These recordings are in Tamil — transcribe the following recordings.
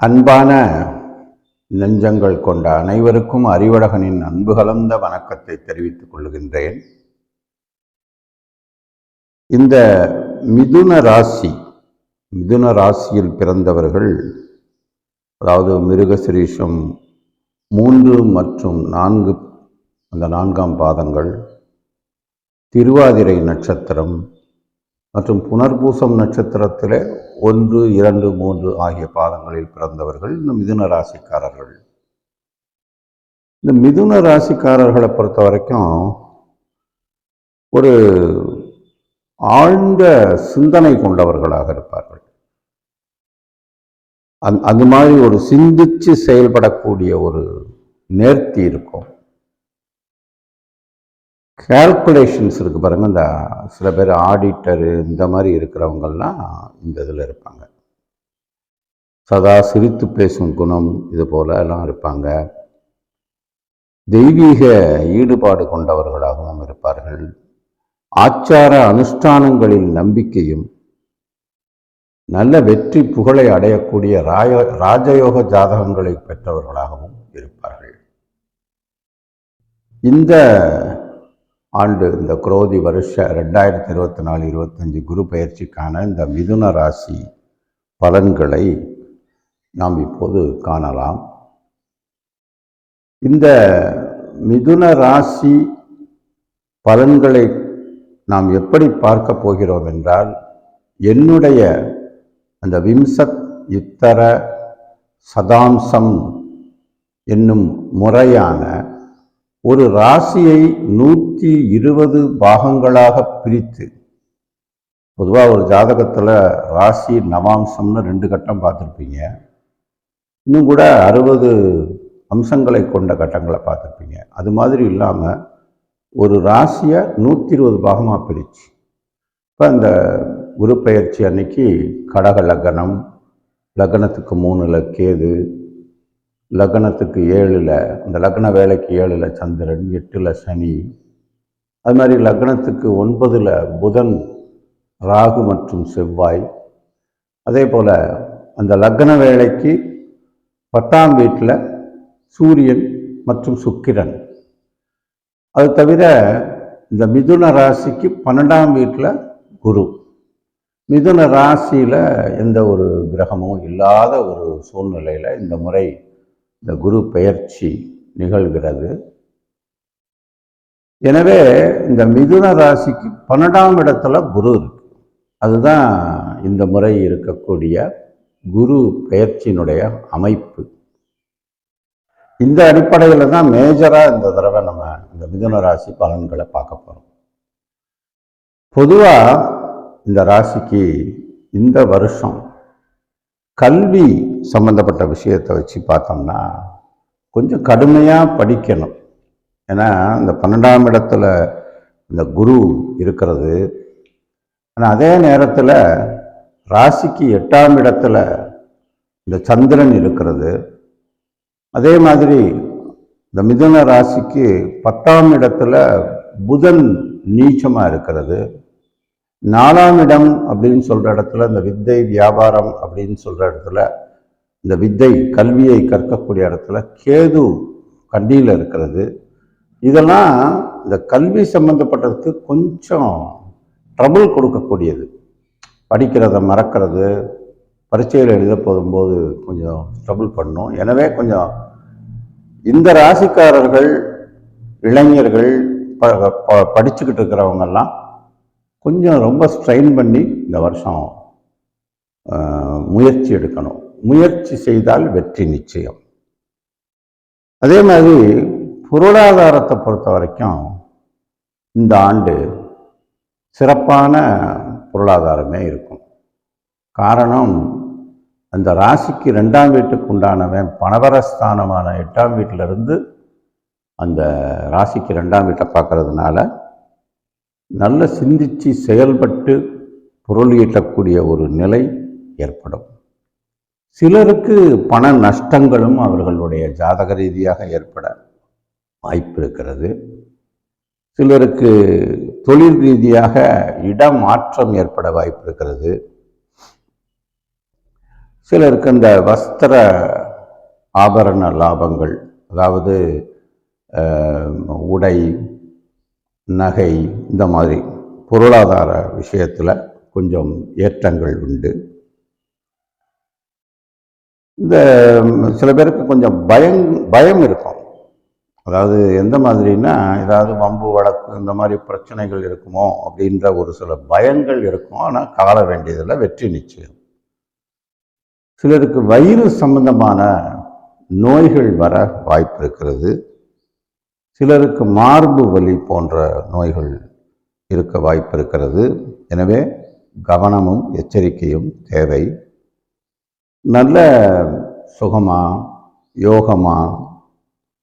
அன்பான நெஞ்சங்கள் கொண்ட அனைவருக்கும் அறிவழகனின் அன்பு கலந்த வணக்கத்தை தெரிவித்துக் கொள்கின்றேன். இந்த மிதுன ராசி மிதுன ராசியில் பிறந்தவர்கள் அதாவது மிருகசிரீஷம் மூன்று மற்றும் நான்கு அந்த நான்காம் பாதங்கள் திருவாதிரை நட்சத்திரம் மற்றும் புனர்பூசம் நட்சத்திரத்தில் ஒன்று இரண்டு மூன்று ஆகிய பாதங்களில் பிறந்தவர்கள் இந்த மிதுன ராசிக்காரர்கள். இந்த மிதுன ராசிக்காரர்களை பொறுத்த வரைக்கும் ஒரு ஆழ்ந்த சிந்தனை கொண்டவர்களாக இருப்பார்கள். அந் அந்த மாதிரி ஒரு சிந்திச்சு செயல்படக்கூடிய ஒரு நேர்த்தி இருக்கும். கால்குலேஷன்ஸ் இருக்குது பாருங்கள் இந்த சில பேர் ஆடிட்டரு இந்த மாதிரி இருக்கிறவங்கெல்லாம் இந்த இதில் இருப்பாங்க. சதா சிரித்து பேசும் குணம் இது போல எல்லாம் இருப்பாங்க. தெய்வீக ஈடுபாடு கொண்டவர்களாகவும் இருப்பார்கள். ஆச்சார அனுஷ்டானங்களில் நம்பிக்கையும் நல்ல வெற்றி புகழை அடையக்கூடிய ராய ராஜயோக ஜாதகங்களை பெற்றவர்களாகவும் இருப்பார்கள். இந்த ஆண்டு இந்த குரோதி வருஷ ரெண்டாயிரத்தி இருபத்தி நாலு இருபத்தஞ்சி குரு பயிற்சிக்கான இந்த மிதுன ராசி பலன்களை நாம் இப்போது காணலாம். இந்த மிதுன ராசி பலன்களை நாம் எப்படி பார்க்க போகிறோம் என்றால் என்னுடைய அந்த விம்சத் யுத்தர சதாம்சம் என்னும் முறையான ஒரு ராசியை நூற்றி இருபது பாகங்களாக பிரித்து பொதுவாக ஒரு ஜாதகத்தில் ராசி நவாம்சம்னு ரெண்டு கட்டம் பார்த்துருப்பீங்க. இன்னும் கூட அறுபது அம்சங்களை கொண்ட கட்டங்களை பார்த்துருப்பீங்க. அது மாதிரி இல்லாமல் ஒரு ராசியை நூற்றி இருபது பாகமாக பிரித்து இப்போ அந்த குரு பயிற்சி அன்னைக்கு கடக லக்னம் லக்னத்துக்கு மூணில் கேது லக்னத்துக்கு ஏழில் அந்த லக்ன வேலைக்கு ஏழில் சந்திரன் எட்டில் சனி. அது மாதிரி லக்னத்துக்கு ஒன்பதில் புதன் ராகு மற்றும் செவ்வாய். அதே போல் அந்த லக்ன வேலைக்கு பத்தாம் வீட்டில் சூரியன் மற்றும் சுக்கிரன். அது தவிர இந்த மிதுன ராசிக்கு பன்னெண்டாம் வீட்டில் குரு. மிதுன ராசியில் எந்த ஒரு கிரகமும் இல்லாத ஒரு சூழ்நிலையில் இந்த முறை இந்த குரு பெயர்ச்சி நிகழ்கிறது. எனவே இந்த மிதுன ராசிக்கு பன்னெண்டாம் இடத்துல குரு இருக்கு. அதுதான் இந்த முறை இருக்கக்கூடிய குரு பெயர்ச்சியினுடைய அமைப்பு. இந்த அடிப்படையில் தான் மேஜராக இந்த தடவை நம்ம இந்த மிதுன ராசி பலன்களை பார்க்க போகிறோம் பொதுவாக இந்த ராசிக்கு இந்த வருஷம் கல்வி சம்மந்தப்பட்ட விஷயத்தை வச்சு பார்த்தோம்னா கொஞ்சம் கடுமையாக படிக்கணும். ஏன்னா இந்த பன்னெண்டாம் இடத்துல இந்த குரு இருக்கிறது. ஆனால் அதே நேரத்தில் ராசிக்கு எட்டாம் இடத்துல இந்த சந்திரன் இருக்கிறது. அதே மாதிரி இந்த மிதுன ராசிக்கு பத்தாம் இடத்துல புதன் நீச்சமாக இருக்கிறது. நாலாம் இடம் அப்படின்னு சொல்கிற இடத்துல இந்த வித்தை வியாபாரம் அப்படின்னு சொல்கிற இடத்துல இந்த வித்தை கல்வியை கற்கக்கூடிய இடத்துல கேது கண்டியில் இருக்கிறது. இதெல்லாம் இந்த கல்வி சம்மந்தப்பட்டதுக்கு கொஞ்சம் ட்ரபுள் கொடுக்கக்கூடியது. படிக்கிறத மறக்கிறது பரீட்சையில் எழுத போகும்போது கொஞ்சம் ட்ரபுள் பண்ணும். எனவே கொஞ்சம் இந்த ராசிக்காரர்கள் இளைஞர்கள் ப ப படிச்சுக்கிட்டு இருக்கிறவங்கெல்லாம் கொஞ்சம் ரொம்ப ஸ்ட்ரெயின் பண்ணி இந்த வருஷம் முயற்சி எடுக்கணும். முயற்சி செய்தால் வெற்றி நிச்சயம். அதே மாதிரி பொருளாதாரத்தை பொறுத்த வரைக்கும் இந்த ஆண்டு சிறப்பான பொருளாதாரமே இருக்கும். காரணம் அந்த ராசிக்கு ரெண்டாம் வீட்டுக்கு உண்டானவன் பணவரஸ்தானமான எட்டாம் வீட்டிலிருந்து அந்த ராசிக்கு ரெண்டாம் வீட்டை பார்க்கறதுனால நல்ல சிந்திச்சு செயல்பட்டு பொருள் ஈட்டக்கூடிய ஒரு நிலை ஏற்படும். சிலருக்கு பண நஷ்டங்களும் அவர்களுடைய ஜாதக ரீதியாக ஏற்பட வாய்ப்பு இருக்கிறது. சிலருக்கு தொழில் ரீதியாக இடமாற்றம் ஏற்பட வாய்ப்பு இருக்கிறது. சிலருக்கு இந்த வஸ்திர ஆபரண லாபங்கள் அதாவது உடை நகை இந்த மாதிரி பொருளாதார விஷயத்தில் கொஞ்சம் ஏற்றங்கள் உண்டு. இந்த சில பேருக்கு கொஞ்சம் பயம் பயம் இருக்கும். அதாவது எந்த மாதிரின்னா ஏதாவது வம்பு வழக்கு இந்த மாதிரி பிரச்சனைகள் இருக்குமோ அப்படின்ற ஒரு சில பயங்கள் இருக்கும். ஆனால் காண வேண்டியதில் வெற்றி நிச்சயம். சிலருக்கு வயிறு சம்பந்தமான நோய்கள் வர வாய்ப்பு இருக்கிறது. சிலருக்கு மார்பு வலி போன்ற நோய்கள் இருக்க வாய்ப்பு இருக்கிறது எனவே கவனமும் எச்சரிக்கையும் தேவை. நல்ல சுகமாக யோகமாக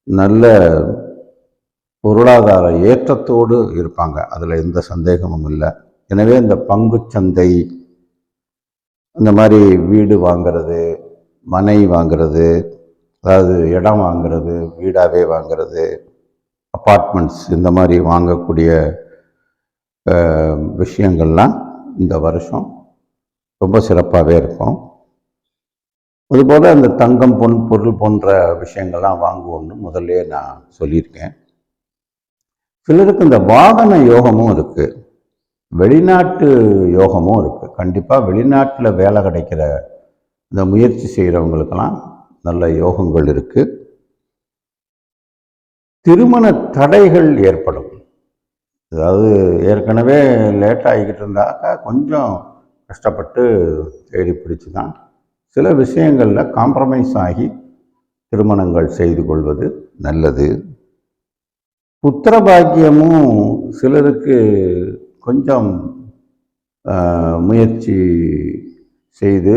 நல்ல பொருளாதார ஏற்றத்தோடு இருப்பாங்க. அதில் எந்த சந்தேகமும் இல்லை. எனவே இந்த பங்குச்சந்தை இந்த மாதிரி வீடு வாங்கிறது மனை வாங்கிறது அதாவது இடம் வாங்கிறது வீடாகவே வாங்கிறது அப்பார்ட்மெண்ட்ஸ் இந்த மாதிரி வாங்கக்கூடிய விஷயங்கள்லாம் இந்த வருஷம் ரொம்ப சிறப்பாகவே இருக்கும். அதுபோல் அந்த தங்கம் பொன் பொருள் போன்ற விஷயங்கள்லாம் வாங்குவோம்னு முதல்ல நான் சொல்லியிருக்கேன். சிலருக்கு இந்த வாகன யோகமும் இருக்குது வெளிநாட்டு யோகமும் இருக்குது கண்டிப்பாக வெளிநாட்டில் வேலை கிடைக்கிற இந்த முயற்சி செய்கிறவங்களுக்கெல்லாம் நல்ல யோகங்கள் இருக்குது திருமண தடைகள் ஏற்படும். அதாவது ஏற்கனவே லேட் ஆகிக்கிட்டு இருந்தாக்கா கொஞ்சம் கஷ்டப்பட்டு தேடி பிடிச்சி தான் சில விஷயங்களில் காம்ப்ரமைஸ் ஆகி திருமணங்கள் செய்து கொள்வது நல்லது. புத்திர பாக்கியமும் சிலருக்கு கொஞ்சம் முயற்சி செய்து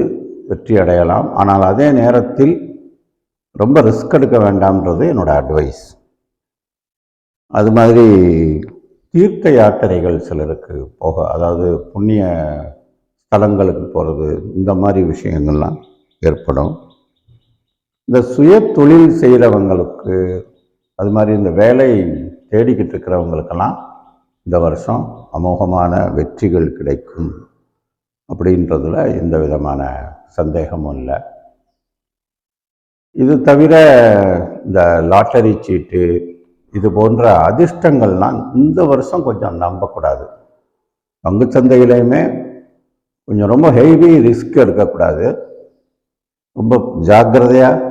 வெற்றி அடையலாம். ஆனால் அதே நேரத்தில் ரொம்ப ரிஸ்க் எடுக்க வேண்டாம்ன்றது என்னோடய அட்வைஸ் அது மாதிரி தீர்த்த யாத்திரைகள் சிலருக்கு போக அதாவது புண்ணிய ஸ்தலங்களுக்கு போகிறது இந்த மாதிரி விஷயங்கள்லாம் ஏற்படும். இந்த சுய தொழில் செய்கிறவங்களுக்கு அது மாதிரி இந்த வேலை தேடிக்கிட்டு இருக்கிறவங்களுக்கெல்லாம் இந்த வருஷம் அமோகமான வெற்றிகள் கிடைக்கும் அப்படின்றதுல எந்த விதமான சந்தேகமும் இல்லை. இது தவிர இந்த லாட்டரி சீட்டு இது போன்ற அதிர்ஷ்டங்கள்லாம் இந்த வருஷம் கொஞ்சம் நம்பக்கூடாது. பங்குச்சந்தையிலையுமே கொஞ்சம் ரொம்ப ஹெவி ரிஸ்க் எடுக்கக்கூடாது. ரொம்ப ஜாக்கிரதையாக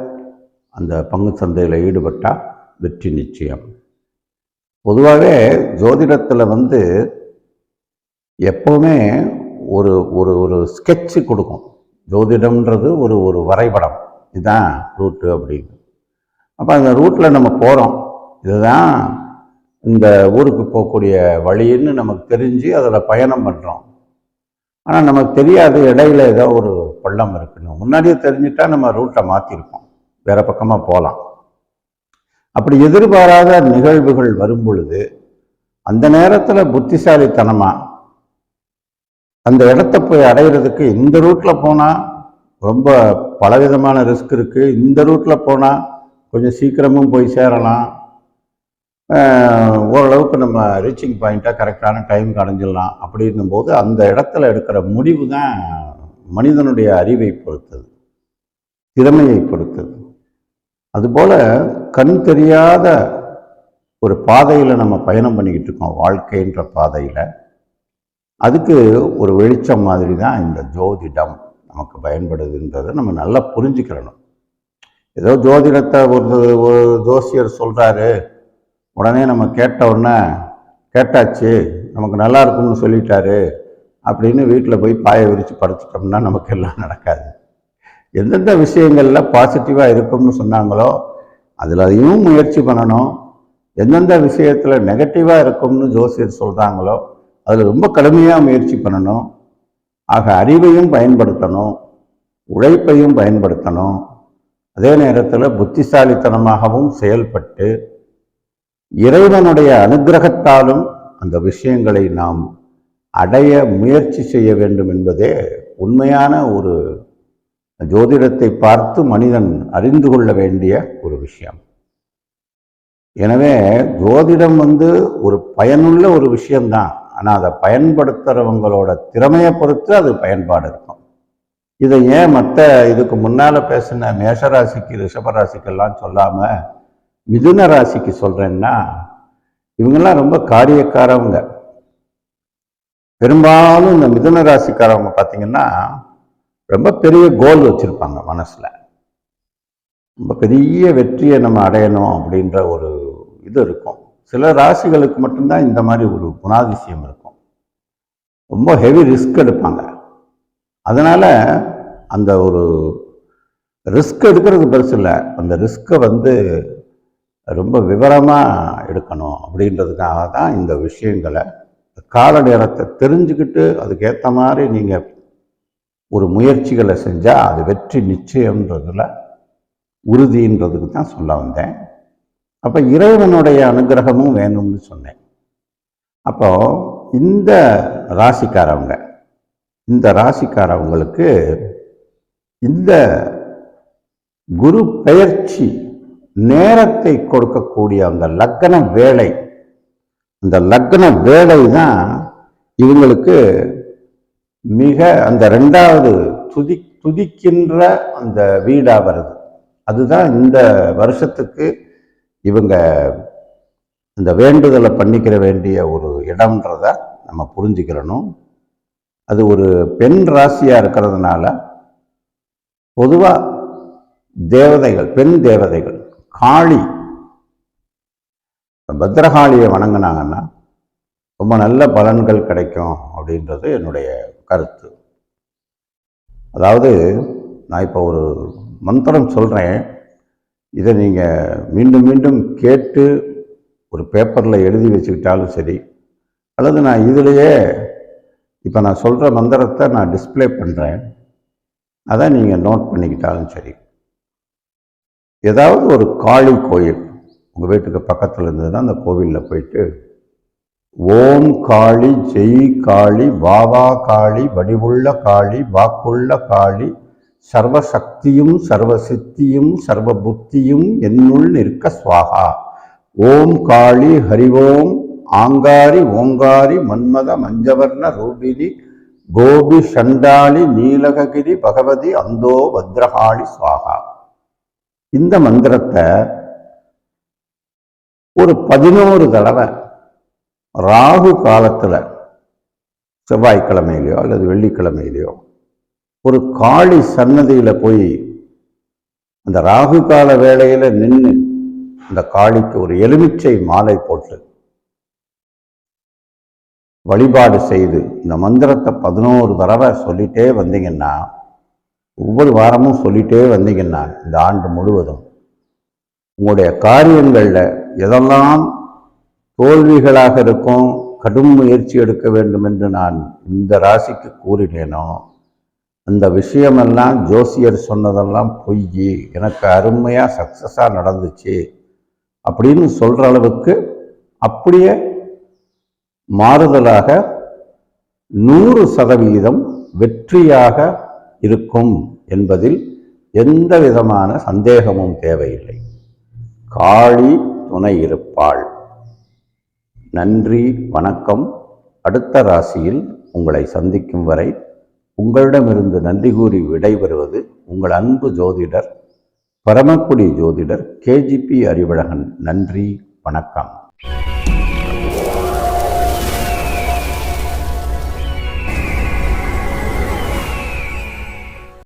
அந்த பங்குச்சந்தையில் ஈடுபட்டால் வெற்றி நிச்சயம். பொதுவாகவே ஜோதிடத்தில் வந்து எப்போவுமே ஒரு ஒரு ஒரு ஸ்கெட்சு கொடுக்கும். ஜோதிடம்ன்றது ஒரு ஒரு வரைபடம். இதுதான் ரூட்டு அப்படின்னு. அப்போ அந்த ரூட்டில் நம்ம போகிறோம் இதுதான் இந்த ஊருக்கு போகக்கூடிய வழின்னு நமக்கு தெரிஞ்சு அதில் பயணம் பண்ணுறோம் ஆனால் நமக்கு தெரியாது இடையில ஏதோ ஒரு பள்ளம் இருக்குன்னு. முன்னாடியே தெரிஞ்சுட்டா நம்ம ரூட்டை மாற்றிருப்போம் வேற பக்கமாக போகலாம் அப்படி எதிர்பாராத நிகழ்வுகள் வரும் பொழுது அந்த நேரத்தில் புத்திசாலித்தனமாக அந்த இடத்த போய் அடையிறதுக்கு இந்த ரூட்டில் போனால் ரொம்ப பலவிதமான ரிஸ்க் இருக்குது இந்த ரூட்டில் போனால் கொஞ்சம் சீக்கிரமும் போய் சேரலாம். ஓரளவுக்கு நம்ம ரீச்சிங் பாயிண்ட்டாக கரெக்டான டைமுக்கு அடைஞ்சிடலாம் அப்படின்னும் போது அந்த இடத்துல எடுக்கிற முடிவு தான் மனிதனுடைய அறிவை பொறுத்தது. திறமையை பொறுத்தது. அதுபோல் கண் தெரியாத ஒரு பாதையில் நம்ம பயணம் பண்ணிக்கிட்டு இருக்கோம். வாழ்க்கைன்ற பாதையில். அதுக்கு ஒரு வெளிச்சம் மாதிரி தான் இந்த ஜோதிடம் நமக்கு பயன்படுதுன்றதை நம்ம நல்லா புரிஞ்சுக்கிறணும். ஏதோ ஜோதிடத்தை ஒரு ஒரு ஜோசியர் சொல்கிறாரு உடனே நம்ம கேட்ட உடனே கேட்டாச்சு நமக்கு நல்லா இருக்கும்னு சொல்லிட்டாரு அப்படின்னு வீட்டில் போய் பாயை விரித்து படுத்துட்டோம்னா நமக்கு எல்லாம் நடக்காது. எந்தெந்த விஷயங்களில் பாசிட்டிவாக இருக்கும்னு சொன்னாங்களோ அதில் அதையும் முயற்சி பண்ணணும். எந்தெந்த விஷயத்தில் நெகட்டிவாக இருக்கும்னு ஜோசியர் சொல்கிறாங்களோ அதில் ரொம்ப கடுமையாக முயற்சி பண்ணணும். ஆக அறிவையும் பயன்படுத்தணும். உழைப்பையும் பயன்படுத்தணும். அதே நேரத்தில் புத்திசாலித்தனமாகவும் செயல்பட்டு இறைவனுடைய அனுக்கிரகத்தாலும் அந்த விஷயங்களை நாம் அடைய முயற்சி செய்ய வேண்டும் என்பதே உண்மையான ஒரு ஜோதிடத்தை பார்த்து மனிதன் அறிந்து கொள்ள வேண்டிய ஒரு விஷயம். எனவே ஜோதிடம் வந்து ஒரு பயனுள்ள ஒரு விஷயம்தான். ஆனால் அதை பயன்படுத்துகிறவங்களோட திறமையை பொறுத்து அது பயன்பாடு இருக்கும். இதை ஏன் மற்ற இதுக்கு முன்னால் பேசின மேஷராசிக்கு ரிஷபராசிக்கெல்லாம் சொல்லாமல் மிதுன ராசிக்கு சொல்கிறேன்னா இவங்கெல்லாம் ரொம்ப காரியக்காரவங்க. பெரும்பாலும் இந்த மிதுன ராசிக்காரவங்க பார்த்தீங்கன்னா ரொம்ப பெரிய கோல் வச்சுருப்பாங்க மனசில். ரொம்ப பெரிய வெற்றியை நம்ம அடையணும் அப்படின்ற ஒரு இது இருக்கும். சில ராசிகளுக்கு மட்டும்தான் இந்த மாதிரி ஒரு குணாதிசயம் இருக்கும். ரொம்ப ஹெவி ரிஸ்க் எடுப்பாங்க. அதனால் அந்த ஒரு ரிஸ்க் எடுக்கிறது பெருசு இல்லை. அந்த ரிஸ்க்கை வந்து ரொம்ப விவரமாக எடுக்கணும் அப்படின்றதுக்காக தான் இந்த விஷயங்களை கால நேரத்தை தெரிஞ்சுக்கிட்டு அதுக்கேற்ற மாதிரி நீங்கள் ஒரு முயற்சிகளை செஞ்சால் அது வெற்றி நிச்சயம்ன்றதில் உறுதின்றதுக்கு தான் சொல்ல வந்தேன். அப்போ இறைவனுடைய அனுகிரகமும் வேணும்னு சொன்னேன். அப்போ இந்த ராசிக்காரவங்க இந்த ராசிக்காரவங்களுக்கு இந்த குரு பெயர்ச்சி நேரத்தை கொடுக்கக்கூடிய அந்த லக்ன வேலை அந்த லக்ன வேலை தான் இவங்களுக்கு மிக அந்த ரெண்டாவது துதி துதிக்கின்ற அந்த வீடாக வருது. அதுதான் இந்த வருஷத்துக்கு இவங்க இந்த வேண்டுதலை பண்ணிக்கிற வேண்டிய ஒரு இடம்ன்றத நம்ம புரிஞ்சுக்கிறணும். அது ஒரு பெண் ராசியாக இருக்கிறதுனால பொதுவாக தேவதைகள் பெண் தேவதைகள் காளி. பத்ரகாளியை வணங்கினாங்கன்னா ரொம்ப நல்ல பலன்கள் கிடைக்கும் அப்படின்றது என்னுடைய கருத்து. அதாவது நான் இப்போ ஒரு மந்திரம் சொல்கிறேன் இதை நீங்கள் மீண்டும் மீண்டும் கேட்டு ஒரு பேப்பரில் எழுதி வச்சுக்கிட்டாலும் சரி அல்லது நான் இதிலையே இப்போ நான் சொல்கிற மந்திரத்தை நான் டிஸ்ப்ளே பண்ணுறேன் அதை நீங்கள் நோட் பண்ணிக்கிட்டாலும் சரி. ஏதாவது ஒரு காளி கோயில் உங்கள் வீட்டுக்கு பக்கத்தில் இருந்ததுன்னா அந்த கோவிலில் போயிட்டு ஓம் காளி ஜெய் காளி பாபா காளி வடிவுள்ள காளி வாக்குள்ள காளி சர்வசக்தியும் சர்வசித்தியும் சர்வ புத்தியும் என்னுள் நிற்க சுவாகா. ஓம் காளி ஹரிவோம் ஆங்காரி ஓங்காரி மன்மத மஞ்சவர்ண ரூபிணி கோபி சண்டாளி நீலககிரி பகவதி அந்தோ பத்ரகாளி சுவாகா. இந்த மந்திரத்தை ஒரு பதினோரு தடவை ராகு காலத்தில் செவ்வாய்க்கிழமையிலையோ அல்லது வெள்ளிக்கிழமையிலையோ ஒரு காளி சன்னதியில் போய் அந்த ராகு கால வேளையில் நின்று அந்த காளிக்கு ஒரு எலுமிச்சை மாலை போட்டு வழிபாடு செய்து இந்த மந்திரத்தை பதினோரு தடவை சொல்லிட்டே வந்தீங்கன்னா ஒவ்வொரு வாரமும் சொல்லிட்டே வந்தீங்கன்னா இந்த ஆண்டு முழுவதும் உங்களுடைய காரியங்களில் எதெல்லாம் தோல்விகளாக இருக்கும் கடும் முயற்சி எடுக்க வேண்டும் என்று நான் இந்த ராசிக்கு கூறினேனோ அந்த விஷயமெல்லாம் ஜோசியர் சொன்னதெல்லாம் பொய் எனக்கு அருமையாக சக்ஸஸாக நடந்துச்சு அப்படின்னு சொல்கிற அளவுக்கு அப்படியே மாறுதலாக நூறு சதவீதம் வெற்றியாக இருக்கும் என்பதில் எந்த விதமான சந்தேகமும் தேவையில்லை. காளி துணை இருப்பாள். நன்றி வணக்கம். அடுத்த ராசியில் உங்களை சந்திக்கும் வரை உங்களிடமிருந்து நன்றி கூறி விடைபெறுவது உங்கள் அன்பு ஜோதிடர் பரமக்குடி ஜோதிடர் கேஜிபி அறிவழகன் நன்றி வணக்கம்.